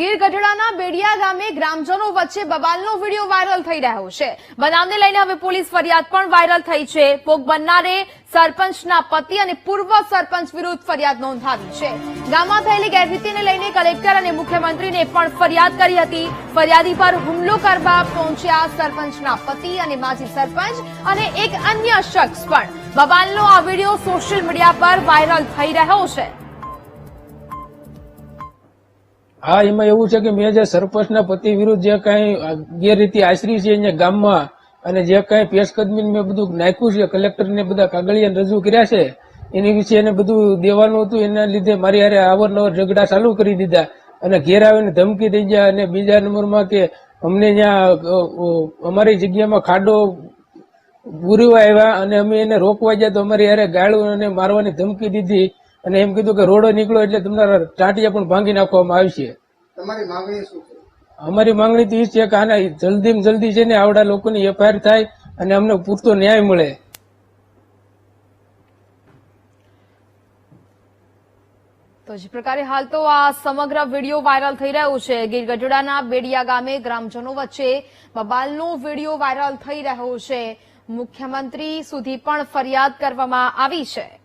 ગીર ગઢડાના બેડિયા ગામે ગ્રામજનો વચ્ચે બબાલનો વીડિયો વાયરલ થઈ રહ્યો છે. બનાવને લઈને હવે પોલીસ ફરિયાદ પણ વાયરલ થઈ છે. ભોગ બનનારે સરપંચના પતિ અને પૂર્વ સરપંચ વિરુદ્ધ ફરિયાદ નોંધાવી છે. ગામમાં થયેલી ગેરરીતિને લઈને કલેક્ટર અને મુખ્યમંત્રીને પણ ફરિયાદ કરી હતી. ફરિયાદી પર હુમલો કરવા પહોંચ્યા સરપંચના પતિ અને માજી સરપંચ અને એક અન્ય શખ્સ પણ. બબાલનો આ વીડિયો સોશિયલ મીડિયા પર વાયરલ થઈ રહ્યો છે. હા, એમાં એવું છે કે મેં જે સરપંચના પતિ વિરુદ્ધ જે કઈ ગેરરીતિ આશરી છે ગામમાં અને જે કઈ પેશકદમી મેં બધું નાખ્યું છે, કલેક્ટરને બધા કાગળિયા રજૂ કર્યા છે, એની વિશે એને બધું દેવાનું હતું, એના લીધે મારી હારે અવારનવાર ઝઘડા ચાલુ કરી દીધા અને ઘેર આવીને ધમકી દઈ ગયા અને બીજા નંબરમાં કે અમને ત્યાં અમારી જગ્યામાં ખાડો પૂરવા આવ્યા અને અમે એને રોકવા ગયા તો અમારી હારે ગાળું અને મારવાની ધમકી દીધી. અને એમ કીધું કે રોડો નીકળો એટલે તમારા ટાંટિયા પણ ભાંગી નાખવામાં આવશે. તમારી માંગણી શું છે? અમારી માંગણી તો એ છે કે આના જલ્દીમાં જલ્દી છે ને આવડા લોકોની એફઆઈઆર થાય અને અમને પૂરતો ન્યાય મળે. તો જે પ્રકારે હાલ તો આ સમગ્ર વીડિયો વાયરલ થઈ રહ્યો છે. ગીર ગઢડાના બેડિયા ગામે ગ્રામજનો વચ્ચે બબાલનો વીડિયો વાયરલ થઈ રહ્યો છે. મુખ્યમંત્રી સુધી પણ ફરિયાદ કરવામાં આવી છે.